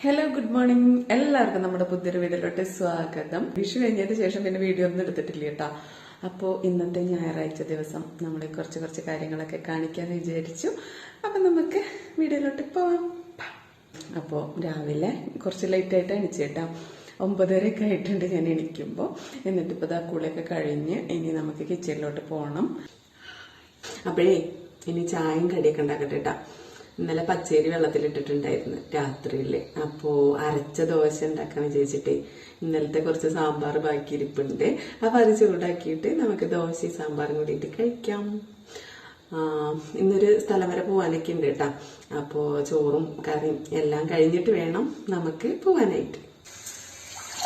Hello good morning എല്ലാവർക്കും നമ്മുടെ പുതിയൊരു വീഡിയോയിലോട്ട് സ്വാഗതം. വിഷു കഴിഞ്ഞതിന് ശേഷം പിന്നെ വീഡിയോ ഒന്നും എടുത്തിട്ടില്ല കേട്ടോ. അപ്പോൾ ഇന്നത്തെ ഞായറാഴ്ച ദിവസം നമ്മൾ കുറച്ച് കുറച്ച് കാര്യങ്ങളൊക്കെ കാണിക്കാന്ന് വിചാരിച്ചു. അപ്പം നമുക്ക് വീഡിയോയിലോട്ട് പോവാം. അപ്പോൾ രാവിലെ കുറച്ച് ലേറ്റ് ആയിട്ട് എണിച്ചു കേട്ടോ. ഒമ്പതരയൊക്കെ ആയിട്ടുണ്ട് ഞാൻ എണിക്കുമ്പോൾ എന്നിട്ട് ഇപ്പോൾ ഇതാ കൂടെയൊക്കെ കഴിഞ്ഞ് ഇനി നമുക്ക് കിച്ചണിലോട്ട് പോകണം അപ്പോഴേ ഇനി ചായയും കടിയൊക്കെ ഉണ്ടാക്കട്ടെ കേട്ടാ. ഇന്നലെ പച്ചരി വെള്ളത്തിലിട്ടിട്ടുണ്ടായിരുന്നു രാത്രിയിൽ അപ്പോ അരച്ച ദോശ ഉണ്ടാക്കാൻ വിചാരിച്ചിട്ട് ഇന്നലത്തെ കുറച്ച് സാമ്പാർ ബാക്കി ഇരിപ്പുണ്ട്. അപ്പൊ അത് ചൂടാക്കിയിട്ട് നമുക്ക് ദോശയും സാമ്പാറും കൂടിയിട്ട് കഴിക്കാം. ഇന്നൊരു സ്ഥലം വരെ പോവാനൊക്കെ ഉണ്ട് കേട്ടാ. അപ്പോ ചോറും കറിയും എല്ലാം കഴിഞ്ഞിട്ട് വേണം നമുക്ക് പോകാനായിട്ട്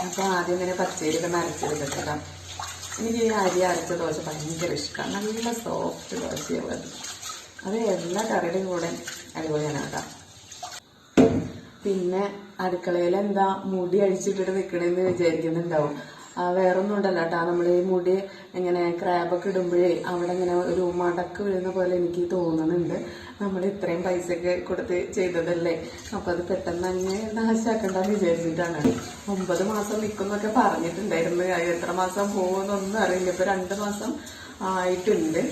അപ്പൊ ആദ്യം തന്നെ പച്ചരി ഒക്കെ അരച്ചെടുക്കട്ടെ എനിക്ക് ഈ അരി അരച്ച ദോശ ഭയങ്കര ഇഷ്ടമാണ് നല്ല സോഫ്റ്റ് ദോശയുള്ളത് അത് എല്ലാ കറിയുടെയും കൂടെ അടിപൊളിയാനാക്കാം പിന്നെ അടുക്കളയിൽ എന്താ മുടി അഴിച്ചിട്ടിട്ട് നിൽക്കണേന്ന് വിചാരിക്കുന്നുണ്ടാവും. വേറൊന്നും ഉണ്ടല്ലോ കേട്ടോ. നമ്മൾ ഈ മുടി ഇങ്ങനെ ക്രാബൊക്കെ ഇടുമ്പോഴേ അവിടെ ഇങ്ങനെ ഒരു മടക്ക് വീഴുന്ന പോലെ എനിക്ക് തോന്നുന്നുണ്ട്. നമ്മൾ ഇത്രയും പൈസയൊക്കെ കൊടുത്ത് ചെയ്തതല്ലേ? അപ്പൊ അത് പെട്ടെന്ന് തന്നെ നാശാക്കണ്ടെന്ന് വിചാരിച്ചിട്ടാണ്. ഒമ്പത് മാസം നിൽക്കുന്നൊക്കെ പറഞ്ഞിട്ടുണ്ടായിരുന്നു. എത്ര മാസം പോകുമെന്നൊന്നും അറിയില്ല. ഇപ്പൊ രണ്ട് മാസം ആയിട്ടുണ്ട്.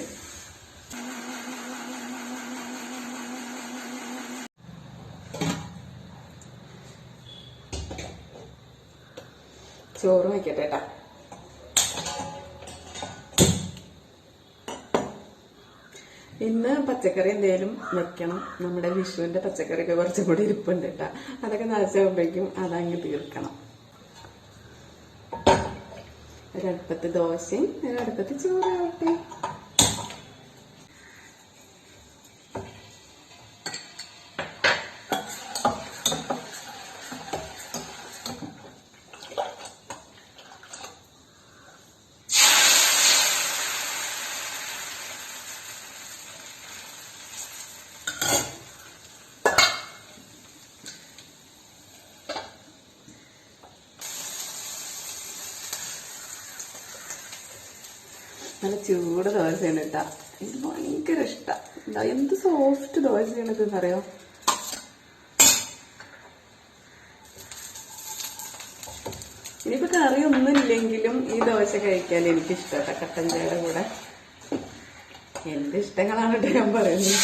ചോറ് വയ്ക്കട്ടെ കേട്ടോ ഇന്ന് പച്ചക്കറി എന്തേലും വെക്കണം. നമ്മുടെ വിഷുവിന്റെ പച്ചക്കറിയൊക്കെ കുറച്ചും കൂടി ഇരിപ്പുണ്ട് കേട്ടാ അതൊക്കെ നനച്ചാകുമ്പോഴേക്കും അതങ്ങ് തീർക്കണം. ഒരടുപ്പത്ത് ദോശയും ഒരടുപ്പത്ത് ചോറാവട്ടെ നല്ല ചൂട് ദോശയാണ് കേട്ടാ. എനിക്ക് ഭയങ്കര ഇഷ്ടം. എന്താ സോഫ്റ്റ് ദോശയാണ് ഇത് അറിയോ ഇനിയിപ്പോ കറി ഒന്നുമില്ലെങ്കിലും ഈ ദോശ കഴിക്കാൻ എനിക്ക് ഇഷ്ടപ്പെട്ട കട്ടൻ ചായയുടെ കൂടെ. എന്റെ ഇഷ്ടങ്ങളാണ് ഞാൻ പറയുന്നത്.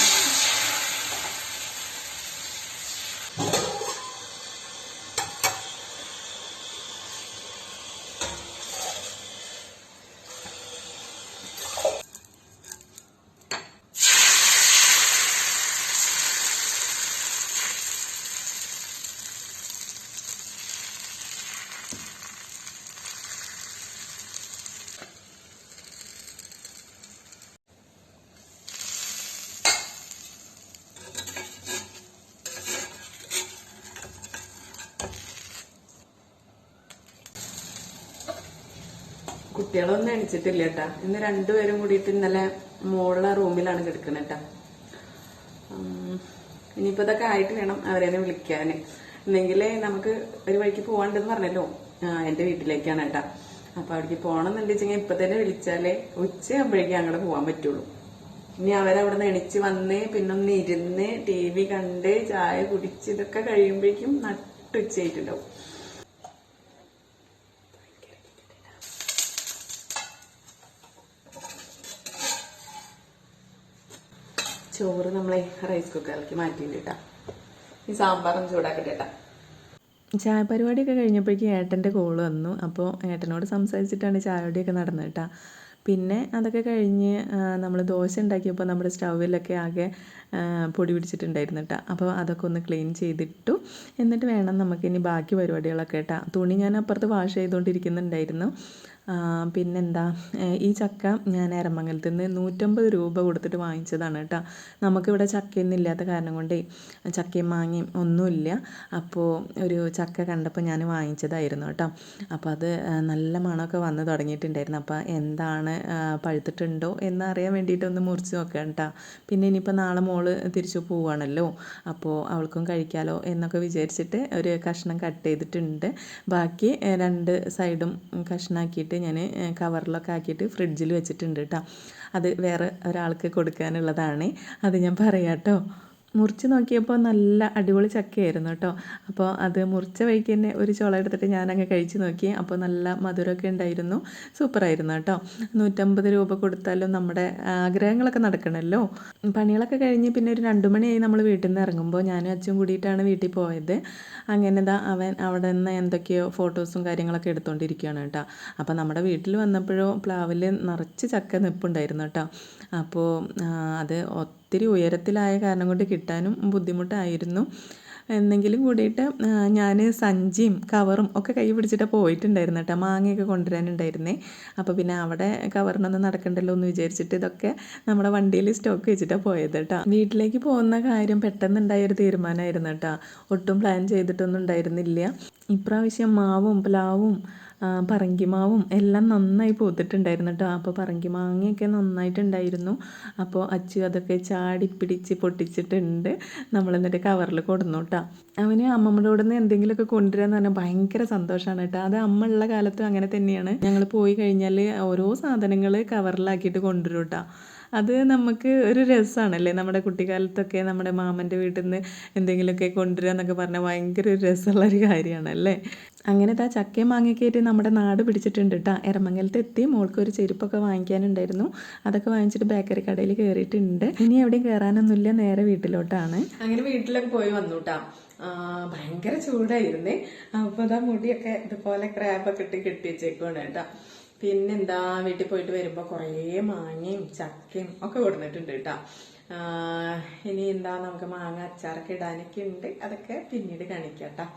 കുട്ടികളൊന്നും എണിച്ചിട്ടില്ല കേട്ടാ ഇന്ന് രണ്ടുപേരും കൂടിയിട്ട് ഇന്നലെ മുകളിലെ റൂമിലാണ് കിടക്കുന്നത് കേട്ടാ ഇനിയിപ്പോ ഇതൊക്കെ ആയിട്ട് വേണം അവരെന്നെ വിളിക്കാന്. എന്നെങ്കിലേ നമുക്ക് ഒരു വഴിക്ക് പോവാണ്ടെന്ന് പറഞ്ഞല്ലോ എന്റെ വീട്ടിലേക്കാണ് കേട്ടാ അപ്പൊ അവിടേക്ക് പോകണമെന്നുണ്ടെച്ചെങ്കിൽ ഇപ്പൊ തന്നെ വിളിച്ചാലേ ഉച്ചയാകുമ്പോഴേക്കും അങ്ങോട്ട് പോകാൻ പറ്റുള്ളൂ. ഇനി അവരവിടെ നിന്ന് എണിച്ച് വന്ന് പിന്നെ ഒന്ന് ഇരുന്ന് ടി വി കണ്ട് ചായ കുടിച്ച് ഇതൊക്കെ കഴിയുമ്പോഴേക്കും നട്ടുച്ചയായിട്ടുണ്ടാവും. ചോറ് നമ്മളെ റൈസ് കുക്കറിലേക്ക് മാറ്റിയിട്ടാ ഈ സാമ്പാറും ചൂടാക്കട്ടെ കേട്ടാ ചായ പരിപാടിയൊക്കെ കഴിഞ്ഞപ്പോഴേക്കും ഏട്ടന്റെ കോൾ വന്നു. അപ്പോൾ ഏട്ടനോട് സംസാരിച്ചിട്ടാണ് ചായയോടെയൊക്കെ നടന്നത് കേട്ടോ പിന്നെ അതൊക്കെ കഴിഞ്ഞ് നമ്മൾ ദോശ ഉണ്ടാക്കിയപ്പോൾ നമ്മുടെ സ്റ്റൗവിലൊക്കെ ആകെ പൊടി പിടിച്ചിട്ടുണ്ടായിരുന്നു കേട്ടോ അപ്പോൾ അതൊക്കെ ഒന്ന് ക്ലീൻ ചെയ്തിട്ടു. എന്നിട്ട് വേണം നമുക്കിനി ബാക്കി പരിപാടികളൊക്കെ കേട്ടോ തുണി ഞാൻ അപ്പുറത്ത് വാഷ് ചെയ്തുകൊണ്ടിരിക്കുന്നുണ്ടായിരുന്നു പിന്നെന്താ? ഈ ചക്ക ഞാൻ എരമംഗലത്ത് നിന്ന് നൂറ്റമ്പത് രൂപ കൊടുത്തിട്ട് വാങ്ങിച്ചതാണ് കേട്ടോ. നമുക്കിവിടെ ചക്കയൊന്നും ഇല്ലാത്ത കാരണം കൊണ്ടേ ചക്കയും മാങ്ങയും ഒന്നുമില്ല. അപ്പോൾ ഒരു ചക്ക കണ്ടപ്പോൾ ഞാൻ വാങ്ങിച്ചതായിരുന്നു കേട്ടോ. അപ്പോൾ അത് നല്ല മണമൊക്കെ വന്ന് തുടങ്ങിയിട്ടുണ്ടായിരുന്നു. അപ്പോൾ എന്താണ് പഴുത്തിട്ടുണ്ടോ എന്നറിയാൻ വേണ്ടിയിട്ട് ഒന്ന് മുറിച്ച് നോക്കാം കേട്ടോ. പിന്നെ ഇനിയിപ്പോൾ നാളെ മോൾ തിരിച്ചു പോവുകയാണല്ലോ അപ്പോൾ അവൾക്കും കഴിക്കാലോ എന്നൊക്കെ വിചാരിച്ചിട്ട് ഒരു കഷ്ണം കട്ട് ചെയ്തിട്ടുണ്ട്. ബാക്കി രണ്ട് സൈഡും കഷ്ണാക്കിയിട്ട് ഞാൻ കവറിലൊക്കെ ആക്കിയിട്ട് ഫ്രിഡ്ജിൽ വെച്ചിട്ടുണ്ട് കേട്ടോ അത് വേറെ ഒരാൾക്ക് കൊടുക്കാനുള്ളതാണ്. അത് ഞാൻ പറയാം കേട്ടോ മുറിച്ച് നോക്കിയപ്പോൾ നല്ല അടിപൊളി ചക്കയായിരുന്നു കേട്ടോ. അപ്പോൾ അത് മുറിച്ച വഴിക്ക് തന്നെ ഒരു ചുള എടുത്തിട്ട് ഞാനങ്ങ് കഴിച്ച് നോക്കി. അപ്പോൾ നല്ല മധുരമൊക്കെ ഉണ്ടായിരുന്നു. സൂപ്പറായിരുന്നു കേട്ടോ. നൂറ്റമ്പത് രൂപ കൊടുത്താലും നമ്മുടെ ആഗ്രഹങ്ങളൊക്കെ നടക്കണമല്ലോ. പണികളൊക്കെ കഴിഞ്ഞ് പിന്നെ ഒരു രണ്ട് മണിയായി നമ്മൾ വീട്ടിൽ നിന്ന് ഇറങ്ങുമ്പോൾ ഞാനും അച്ഛനും കൂടിയിട്ടാണ് വീട്ടിൽ പോയത്. അങ്ങനെ ദാ അവൻ അവിടെ നിന്ന് എന്തൊക്കെയോ ഫോട്ടോസും കാര്യങ്ങളൊക്കെ എടുത്തുകൊണ്ടിരിക്കുകയാണ് കേട്ടോ. അപ്പോൾ നമ്മുടെ വീട്ടിൽ വന്നപ്പോഴോ പ്ലാവിൽ നിറച്ച് ചക്ക നിപ്പുണ്ടായിരുന്നു കേട്ടോ. അപ്പോൾ അത് ഒത്തിരി ഉയരത്തിലായ കാരണം കൊണ്ട് കിട്ടാനും ബുദ്ധിമുട്ടായിരുന്നു. എന്നെങ്കിലും കൂടിയിട്ട് ഞാൻ സഞ്ചിയും കവറും ഒക്കെ കൈ പിടിച്ചിട്ട് പോയിട്ടുണ്ടായിരുന്നു കേട്ടോ മാങ്ങയൊക്കെ കൊണ്ടുവരാനുണ്ടായിരുന്നേ. അപ്പോൾ പിന്നെ അവിടെ കവറിനൊന്നും നടക്കണ്ടല്ലോ എന്ന് വിചാരിച്ചിട്ട് ഇതൊക്കെ നമ്മുടെ വണ്ടിയിൽ സ്റ്റോക്ക് വെച്ചിട്ടാണ് പോയത് കേട്ടോ വീട്ടിലേക്ക് പോകുന്ന കാര്യം പെട്ടെന്നുണ്ടായ ഒരു തീരുമാനമായിരുന്നു കേട്ടോ ഒട്ടും പ്ലാൻ ചെയ്തിട്ടൊന്നും ഉണ്ടായിരുന്നില്ല. ഇപ്രാവശ്യം മാവും പ്ലാവും പറങ്കിമാവും എല്ലാം നന്നായി പൂത്തിട്ടുണ്ടായിരുന്നു കേട്ടോ അപ്പോൾ പറങ്കിമാങ്ങയൊക്കെ നന്നായിട്ടുണ്ടായിരുന്നു. അപ്പോൾ അച്ചു അതൊക്കെ ചാടി പിടിച്ച് പൊട്ടിച്ചിട്ടുണ്ട്. നമ്മൾ എന്നിട്ട് കവറിൽ കൊടുന്നു കേട്ടോ അവന് അമ്മമ്മയുടെ കൂടെ നിന്ന് എന്തെങ്കിലുമൊക്കെ കൊണ്ടുവരാന്ന് പറഞ്ഞാൽ ഭയങ്കര സന്തോഷമാണ് കേട്ടോ അത് അമ്മ ഉള്ള കാലത്തും അങ്ങനെ തന്നെയാണ്. ഞങ്ങൾ പോയി കഴിഞ്ഞാൽ ഓരോ സാധനങ്ങൾ കവറിലാക്കിയിട്ട് കൊണ്ടുവരും കേട്ടോ അത് നമുക്ക് ഒരു രസമാണല്ലേ നമ്മുടെ കുട്ടിക്കാലത്തൊക്കെ നമ്മുടെ മാമന്റെ വീട്ടിൽ നിന്ന് എന്തെങ്കിലുമൊക്കെ കൊണ്ടുവരിക എന്നൊക്കെ പറഞ്ഞാൽ ഭയങ്കര ഒരു രസമുള്ള ഒരു കാര്യമാണല്ലേ അങ്ങനത്തെ ആ ചക്കയും മാങ്ങയൊക്കെ നമ്മുടെ നാട് പിടിച്ചിട്ടുണ്ട് കേട്ടോ എറമംഗലത്ത് എത്തി മോൾക്ക് ഒരു ചെരുപ്പൊക്കെ വാങ്ങിക്കാനുണ്ടായിരുന്നു. അതൊക്കെ വാങ്ങിച്ചിട്ട് ബേക്കറി കടയിൽ കയറിയിട്ടുണ്ട്. ഇനി എവിടെയും കയറാനൊന്നുമില്ല നേരെ വീട്ടിലോട്ടാണ്. അങ്ങനെ വീട്ടിലൊക്കെ പോയി വന്നു ഭയങ്കര ചൂടായിരുന്നേ. അപ്പൊ അതാ മുടിയൊക്കെ ഇതുപോലെ ക്രാപ്പൊക്കെ ഇട്ട് കെട്ടി വെച്ചേക്കുവാണ് കേട്ടാ പിന്നെന്താ വീട്ടിൽ പോയിട്ട് വരുമ്പോൾ കുറേ മാങ്ങയും ചക്കയും ഒക്കെ കൊടുത്തിട്ടുണ്ട് കേട്ടാ. ഇനി എന്താ നമുക്ക് മാങ്ങ അച്ചാറൊക്കെ ഇടാനൊക്കെ ഉണ്ട്. അതൊക്കെ പിന്നീട് കാണിക്കാം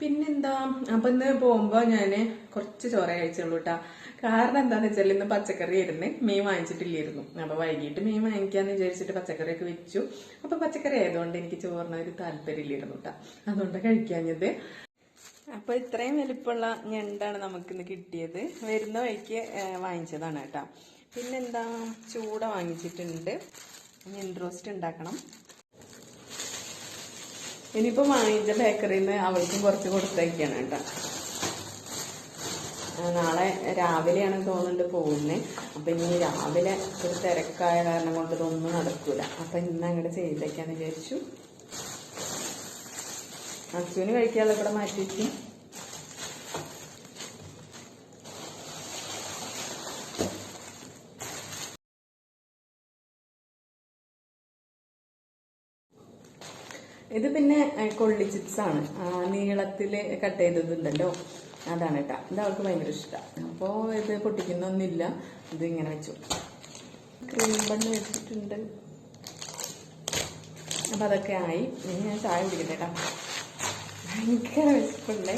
പിന്നെന്താ അപ്പൊ ഇന്ന് പോകുമ്പോ ഞാൻ കുറച്ച് ചോറ കഴിച്ചുള്ളൂ കേട്ടാ. കാരണം എന്താന്ന് വെച്ചാൽ ഇന്ന് പച്ചക്കറി ആയിരുന്നു. മീൻ വാങ്ങിച്ചിട്ടില്ലായിരുന്നു. അപ്പൊ വൈകിട്ട് മീൻ വാങ്ങിക്കാന്ന് വിചാരിച്ചിട്ട് പച്ചക്കറി ഒക്കെ വെച്ചു. അപ്പൊ പച്ചക്കറി ആയതുകൊണ്ട് എനിക്ക് ചോറിന് ഒരു താല്പര്യമില്ലായിരുന്നു കേട്ടാ. അതുകൊണ്ട് കഴിക്കാഞ്ഞത്. അപ്പൊ ഇത്രയും വലിപ്പമുള്ള ഞണ്ടാണ് നമുക്കിന്ന് കിട്ടിയത്. വരുന്ന വഴിക്ക് വാങ്ങിച്ചതാണ് കേട്ടോ. പിന്നെന്താ ചൂട വാങ്ങിച്ചിട്ടുണ്ട്. ഞണ്ട് റോസ്റ്റ് ഉണ്ടാക്കണം. ഇനിയിപ്പോ വാങ്ങിച്ച ബേക്കറിയിൽ നിന്ന് അവൾക്കും കുറച്ച് കൊടുത്തയക്കാണ് കേട്ടോ. നാളെ രാവിലെയാണ് തോന്നുന്നുണ്ട് പോകുന്നത് അപ്പൊ ഇനി രാവിലെ ഒരു തിരക്കായ കാരണം കൊണ്ട് ഇതൊന്നും നടക്കൂല. അപ്പൊ ഇന്ന് അങ്ങോട്ട് ചെയ്തേക്കാന്ന് വിചാരിച്ചു. അച്ഛന് കഴിക്കാനുള്ള ഇവിടെ മാറ്റി വെച്ചു. ഇത് പിന്നെ കൊള്ളി ചിപ്സ് ആണ്. നീളത്തിൽ കട്ട് ചെയ്തതുണ്ടല്ലോ അതാണ് കേട്ടാ. ഇത് അവൾക്ക് ഭയങ്കര ഇഷ്ടമാണ് അപ്പോൾ ഇത് പൊട്ടിക്കുന്നൊന്നുമില്ല. ഇത് ഇങ്ങനെ വെച്ചു. ക്രീം ബണ്ണ് വെച്ചിട്ടുണ്ട്. അപ്പൊ അതൊക്കെ ആയി. ഇനി ഞാൻ ചായ കുടിക്കട്ടെ കേട്ടാ. ഭയങ്കര വിശപ്പുണ്ട്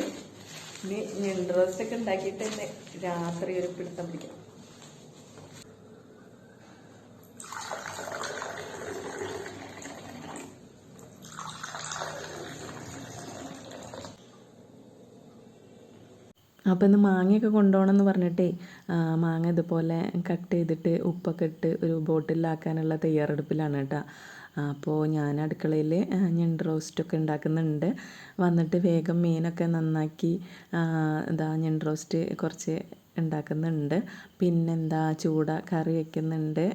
ഇനി ഞണ്ട് റോസ്റ്റ് ഒക്കെ ഉണ്ടാക്കിയിട്ട് തന്നെ രാത്രി ഒരു പിടുത്തം പിടിക്കാം. അപ്പോൾ ഇന്ന് മാങ്ങയൊക്കെ കൊണ്ടുപോകണം എന്ന് പറഞ്ഞിട്ടേ മാങ്ങ ഇതുപോലെ കട്ട് ചെയ്തിട്ട് ഉപ്പൊക്കെ ഇട്ട് ഒരു ബോട്ടിലാക്കാനുള്ള തയ്യാറെടുപ്പിലാണ് കേട്ടോ. അപ്പോൾ ഞാൻ അടുക്കളയിൽ ഞണ്ട് റോസ്റ്റൊക്കെ ഉണ്ടാക്കുന്നുണ്ട്. വന്നിട്ട് വേഗം മീനൊക്കെ നന്നാക്കി ഇതാ ഞണ്ട് റോസ്റ്റ് കുറച്ച് ഉണ്ടാക്കുന്നുണ്ട്. പിന്നെന്താ ചൂട കറി വയ്ക്കുന്നുണ്ട്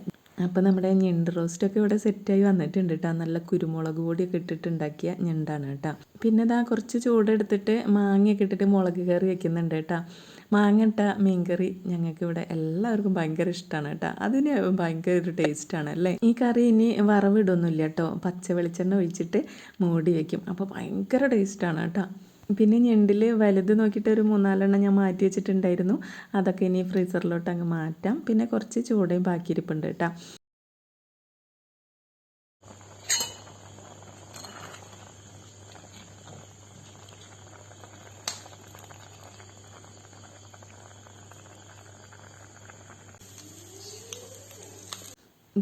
അപ്പോൾ നമ്മുടെ ഞണ്ട് റോസ്റ്റൊക്കെ ഇവിടെ സെറ്റായി വന്നിട്ടുണ്ട് കേട്ടോ നല്ല കുരുമുളക് പൊടിയൊക്കെ ഇട്ടിട്ട് ഉണ്ടാക്കിയ ഞണ്ടാണ് കേട്ടോ പിന്നെ ഇതാ കുറച്ച് ചൂടെടുത്തിട്ട് മാങ്ങയൊക്കെ ഇട്ടിട്ട് മുളക് കറി വെക്കുന്നുണ്ട് കേട്ടോ മാങ്ങ ഇട്ട മീൻകറി ഞങ്ങൾക്ക് ഇവിടെ എല്ലാവർക്കും ഭയങ്കര ഇഷ്ടമാണ് കേട്ടോ. അതിന് ഭയങ്കര ഒരു ടേസ്റ്റാണ് അല്ലേ? ഈ കറി ഇനി വറവിടൊന്നുമില്ല കേട്ടോ. പച്ച വെളിച്ചെണ്ണ ഒഴിച്ചിട്ട് മൂടി വയ്ക്കും അപ്പോൾ ഭയങ്കര ടേസ്റ്റാണ് കേട്ടോ. പിന്നെ ഞണ്ടിൽ വലുത് നോക്കിയിട്ട് ഒരു മൂന്നാലെണ്ണം ഞാൻ മാറ്റി വെച്ചിട്ടുണ്ടായിരുന്നു. അതൊക്കെ ഇനി ഫ്രീസറിലോട്ട് അങ്ങ് മാറ്റാം. പിന്നെ കുറച്ച് ചൂടയും ബാക്കിയിരിപ്പുണ്ട് കേട്ടോ.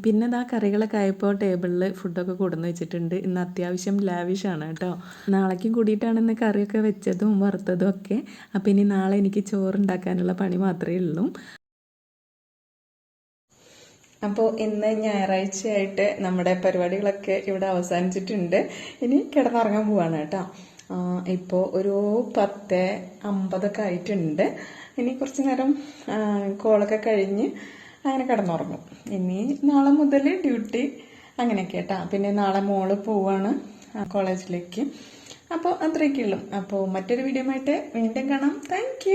പിന്നെ ഇതാ കറികളൊക്കെ ആയപ്പോൾ ടേബിളിൽ ഫുഡൊക്കെ കൊടുന്ന് വെച്ചിട്ടുണ്ട്. ഇന്ന് അത്യാവശ്യം ലാവിഷാണ് കേട്ടോ നാളേക്കും കൂടിയിട്ടാണ് ഇന്ന് കറിയൊക്കെ വെച്ചതും വറുത്തതും ഒക്കെ. അപ്പം ഇനി നാളെ എനിക്ക് ചോറുണ്ടാക്കാനുള്ള പണി മാത്രമേ ഉള്ളൂ. അപ്പോൾ ഇന്ന് ഞായറാഴ്ചയായിട്ട് നമ്മുടെ പരിപാടികളൊക്കെ ഇവിടെ അവസാനിച്ചിട്ടുണ്ട്. ഇനി കിടന്നുറങ്ങാൻ പോവാണ് കേട്ടോ ഇപ്പോൾ ഒരു പത്ത് അമ്പതൊക്കെ ആയിട്ടുണ്ട്. ഇനി കുറച്ച് നേരം കോളൊക്കെ കഴിഞ്ഞ് അങ്ങനെ കിടന്നുറങ്ങും. ഇനി നാളെ മുതൽ ഡ്യൂട്ടി അങ്ങനെയൊക്കെ കേട്ടാ പിന്നെ നാളെ മോൾ പോവാണ് കോളേജിലേക്ക്. അപ്പോൾ അത്രയൊക്കെ ഉള്ളൂ അപ്പോൾ മറ്റൊരു വീഡിയോ ആയിട്ട് വീണ്ടും കാണാം. താങ്ക്